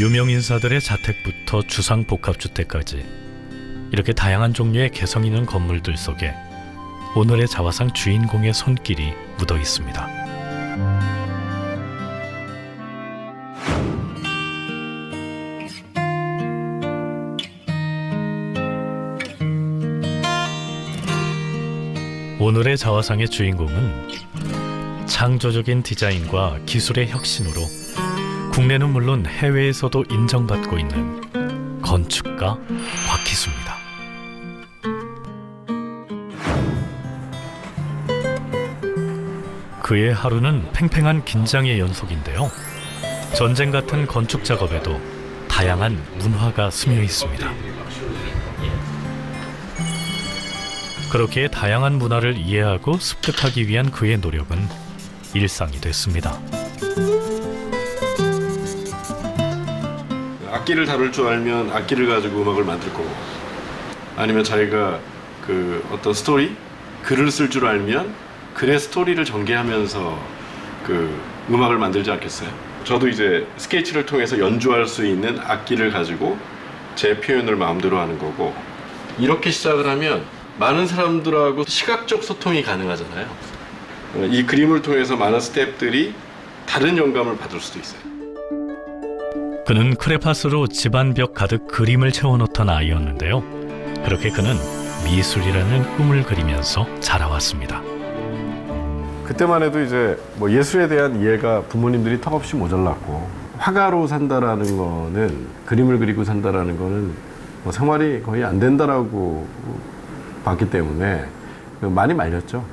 유명 인사들의 자택부터 주상 복합주택까지 이렇게 다양한 종류의 개성 있는 건물들 속에 오늘의 자화상 주인공의 손길이 묻어 있습니다. 오늘의 자화상의 주인공은 창조적인 디자인과 기술의 혁신으로 국내는 물론 해외에서도 인정받고 있는 건축가 곽희수입니다. 그의 하루는 팽팽한 긴장의 연속인데요. 전쟁 같은 건축 작업에도 다양한 문화가 스며 있습니다. 그렇게 다양한 문화를 이해하고 습득하기 위한 그의 노력은 일상이 됐습니다. 악기를 다룰 줄 알면 악기를 가지고 음악을 만들 거고 아니면 자기가 그 어떤 스토리 글을 쓸 줄 알면 글의 스토리를 전개하면서 그 음악을 만들지 않겠어요? 저도 이제 스케치를 통해서 연주할 수 있는 악기를 가지고 제 표현을 마음대로 하는 거고 이렇게 시작을 하면 많은 사람들하고 시각적 소통이 가능하잖아요. 이 그림을 통해서 많은 스태프들이 다른 영감을 받을 수도 있어요. 그는 크레파스로 집안 벽 가득 그림을 채워놓던 아이였는데요. 그렇게 그는 미술이라는 꿈을 그리면서 자라왔습니다. 그때만 해도 이제 뭐 예술에 대한 이해가 부모님들이 턱없이 모자랐고 화가로 산다라는 거는 그림을 그리고 산다라는 거는 뭐 생활이 거의 안 된다라고 봤기 때문에 많이 말렸죠.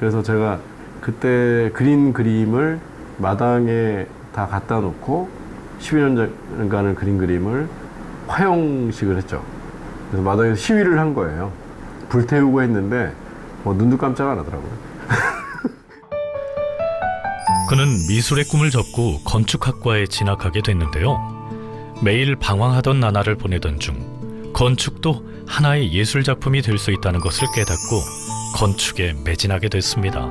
그래서 제가 그때 그린 그림을 마당에 다 갖다 놓고 12년간을 그린 그림을 화형식을 했죠. 그래서 마당에서 시위를 한 거예요. 불태우고 했는데 뭐 눈도 깜짝 안 하더라고요. 그는 미술의 꿈을 접고 건축학과에 진학하게 됐는데요. 매일 방황하던 나날을 보내던 중 건축도 하나의 예술 작품이 될 수 있다는 것을 깨닫고 건축에 매진하게 됐습니다.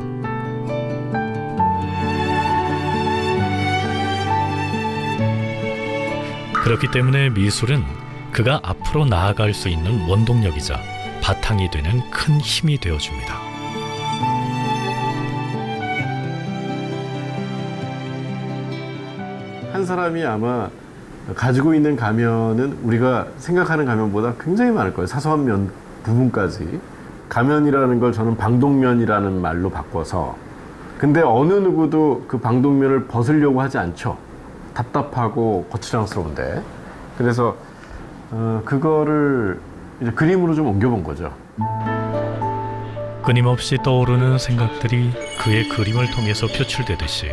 그렇기 때문에 미술은 그가 앞으로 나아갈 수 있는 원동력이자 바탕이 되는 큰 힘이 되어줍니다. 한 사람이 아마 가지고 있는 가면은 우리가 생각하는 가면보다 굉장히 많을 거예요. 사소한 면 부분까지. 가면이라는 걸 저는 방독면이라는 말로 바꿔서 근데 어느 누구도 그 방독면을 벗으려고 하지 않죠. 답답하고 거추장스러운데. 그래서 어, 그거를 이제 그림으로 좀 옮겨본 거죠. 끊임없이 떠오르는 생각들이 그의 그림을 통해서 표출되듯이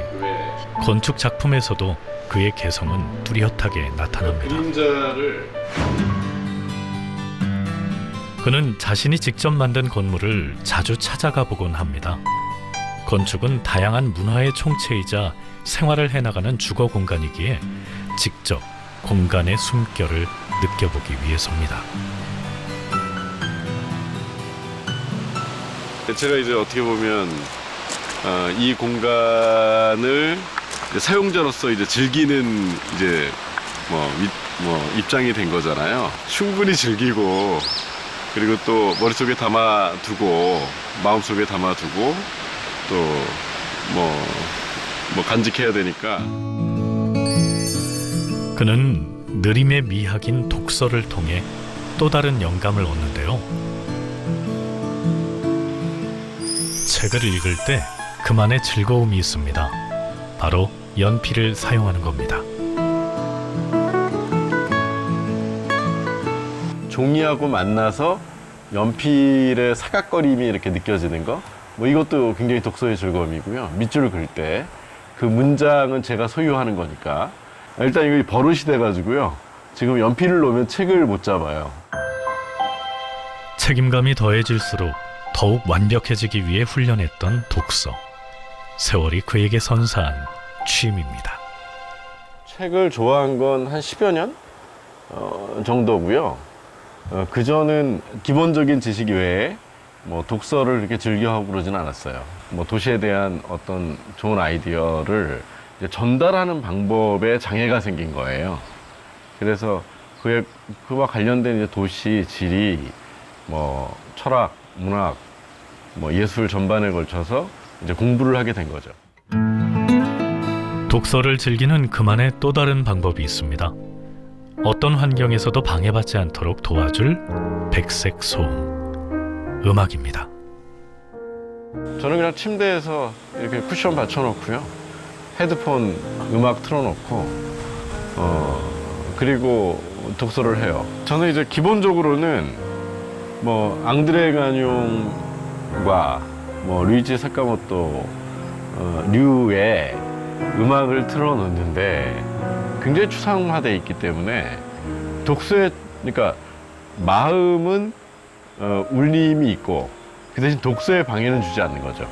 건축 작품에서도 그의 개성은 뚜렷하게 나타납니다. 그림자를 그는 자신이 직접 만든 건물을 자주 찾아가 보곤 합니다. 건축은 다양한 문화의 총체이자 생활을 해나가는 주거 공간이기에 직접 공간의 숨결을 느껴보기 위해서입니다. 제가 이제 어떻게 보면 어, 이 공간을 사용자로서 이제 즐기는 이제 뭐, 이- 뭐 입장이 된 거잖아요. 충분히 즐기고 그리고 또 머릿속에 담아두고 마음속에 담아두고 또뭐 뭐 간직해야 되니까 그는 느림의 미학인 독서를 통해 또 다른 영감을 얻는데요. 책을 읽을 때 그만의 즐거움이 있습니다. 바로 연필을 사용하는 겁니다. 종이하고 만나서 연필의 사각거림이 이렇게 느껴지는 거. 뭐 이것도 굉장히 독서의 즐거움이고요. 밑줄을 그릴 때그 문장은 제가 소유하는 거니까. 일단 이거 버릇이 돼가지고요. 지금 연필을 놓으면 책을 못 잡아요. 책임감이 더해질수록 더욱 완벽해지기 위해 훈련했던 독서. 세월이 그에게 선사한 취임입니다. 책을 좋아한 건 한 10여 년 어, 정도고요. 어, 그전은 기본적인 지식 외에 뭐 독서를 이렇게 즐겨하고 그러진 않았어요. 뭐 도시에 대한 어떤 좋은 아이디어를 전달하는 방법에 장애가 생긴 거예요. 그래서 그에 그와 관련된 이제 도시 지리, 뭐 철학, 문학, 뭐 예술 전반에 걸쳐서 이제 공부를 하게 된 거죠. 독서를 즐기는 그만의 또 다른 방법이 있습니다. 어떤 환경에서도 방해받지 않도록 도와줄 백색 소음, 음악입니다. 저는 그냥 침대에서 이렇게 쿠션 받쳐놓고요. 헤드폰 음악 틀어놓고, 어, 그리고 독서를 해요. 저는 이제 기본적으로는 뭐, 앙드레 가뇽과 뭐, 루이지 사카모토, 어, 류의 음악을 틀어놓는데 굉장히 추상화되어 있기 때문에 독서에, 그러니까 마음은 어, 울림이 있고 그 대신 독서에 방해는 주지 않는 거죠.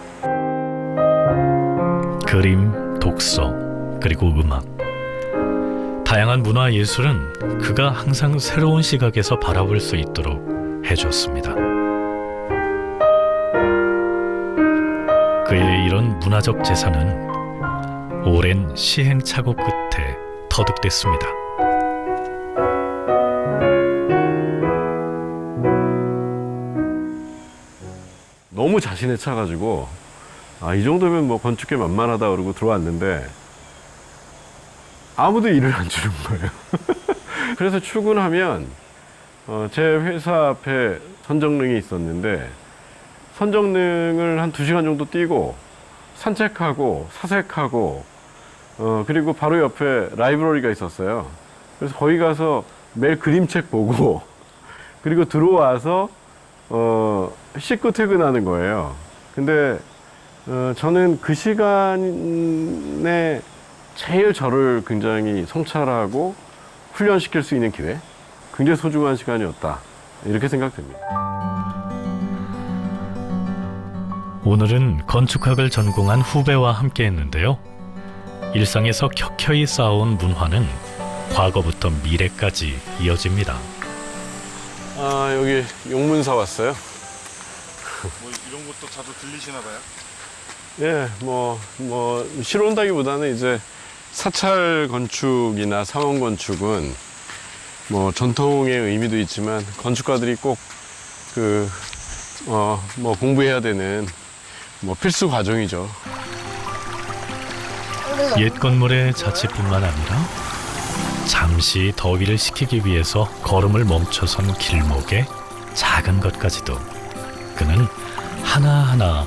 그림, 독서, 그리고 음악. 다양한 문화 예술은 그가 항상 새로운 시각에서 바라볼 수 있도록 해줬습니다. 그의 이런 문화적 재산은 오랜 시행착오 끝에 터득됐습니다. 너무 자신에 차가지고 아, 이 정도면 뭐 건축계 만만하다 그러고 들어왔는데 아무도 일을 안 주는 거예요. 그래서 출근하면 어, 제 회사 앞에 선정릉이 있었는데 선정릉을 한 두 시간 정도 뛰고 산책하고 사색하고 어, 그리고 바로 옆에 라이브러리가 있었어요. 그래서 거기 가서 매일 그림책 보고 그리고 들어와서 어, 씻고 퇴근하는 거예요. 근데 어, 저는 그 시간에 제일 저를 굉장히 성찰하고 훈련시킬 수 있는 기회, 굉장히 소중한 시간이었다. 이렇게 생각됩니다. 오늘은 건축학을 전공한 후배와 함께 했는데요. 일상에서 켜켜이 쌓아온 문화는 과거부터 미래까지 이어집니다. 아, 여기 용문사 왔어요. 뭐 이런 것도 자주 들리시나 봐요? 예, 뭐, 뭐, 실로 온다기보다는 이제 사찰 건축이나 사원 건축은 뭐 전통의 의미도 있지만 건축가들이 꼭 그, 어, 뭐 공부해야 되는 뭐 필수 과정이죠. 옛 건물의 자취뿐만 아니라 잠시 더위를 식히기 위해서 걸음을 멈춰선 길목의 작은 것까지도 그는 하나하나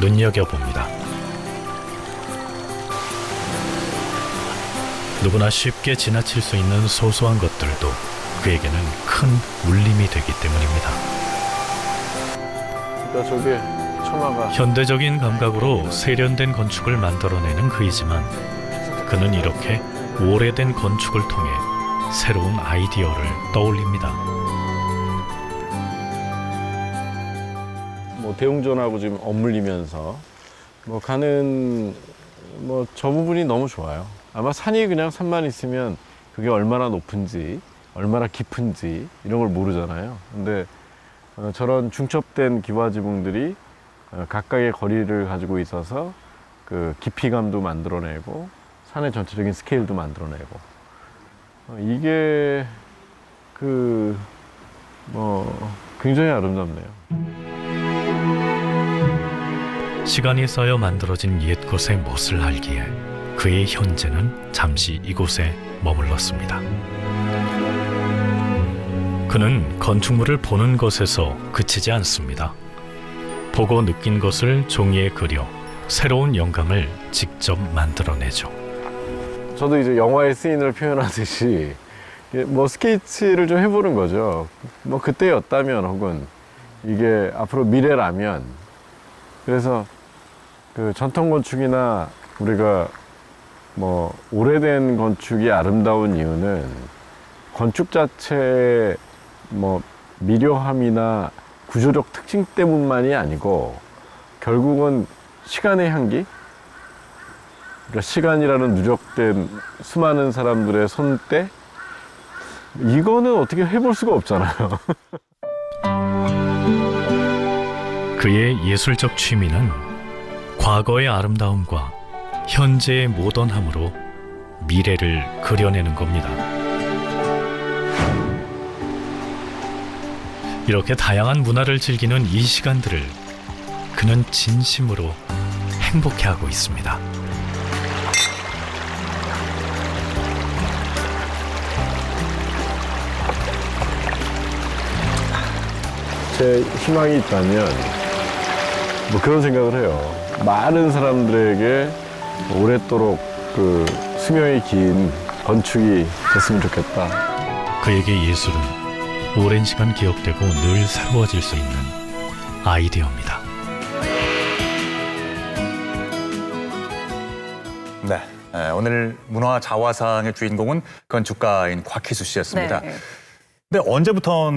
눈여겨봅니다. 누구나 쉽게 지나칠 수 있는 소소한 것들도 그에게는 큰 울림이 되기 때문입니다. 처마가 현대적인 감각으로 세련된 건축을 만들어내는 그이지만 그는 이렇게 오래된 건축을 통해 새로운 아이디어를 떠올립니다. 뭐 대웅전하고 지금 엇물리면서 뭐 가는 뭐 저 부분이 너무 좋아요. 아마 산이 그냥 산만 있으면 그게 얼마나 높은지 얼마나 깊은지 이런 걸 모르잖아요. 근데 어, 저런 중첩된 기와 지붕들이 어, 각각의 거리를 가지고 있어서 그 깊이감도 만들어내고 산의 전체적인 스케일도 만들어내고 어, 이게 그 뭐 굉장히 아름답네요. 시간이 쌓여 만들어진 옛 곳의 멋을 알기에 그의 현재는 잠시 이곳에 머물렀습니다. 그는 건축물을 보는 것에서 그치지 않습니다. 보고 느낀 것을 종이에 그려 새로운 영감을 직접 만들어내죠. 저도 이제 영화의 시인을 표현하듯이 뭐 스케치를 좀 해보는 거죠. 뭐 그때였다면 혹은 이게 앞으로 미래라면 그래서 그 전통 건축이나 우리가 뭐 오래된 건축이 아름다운 이유는 건축 자체의 뭐 미려함이나 구조적 특징 때문만이 아니고 결국은 시간의 향기 그러니까 시간이라는 누적된 수많은 사람들의 손때 이거는 어떻게 해볼 수가 없잖아요. 그의 예술적 취미는 과거의 아름다움과 현재의 모던함으로 미래를 그려내는 겁니다. 이렇게 다양한 문화를 즐기는 이 시간들을 그는 진심으로 행복해하고 있습니다. 제 희망이 있다면 뭐 그런 생각을 해요. 많은 사람들에게 오랫도록 그 수명이 긴 건축이 됐으면 좋겠다. 그에게 예술은 오랜 시간 기억되고 늘 새로워질 수 있는 아이디어입니다. 네. 에, 오늘 문화 자화상의 주인공은 건축가인 곽희수 씨였습니다. 네. 근데 언제부터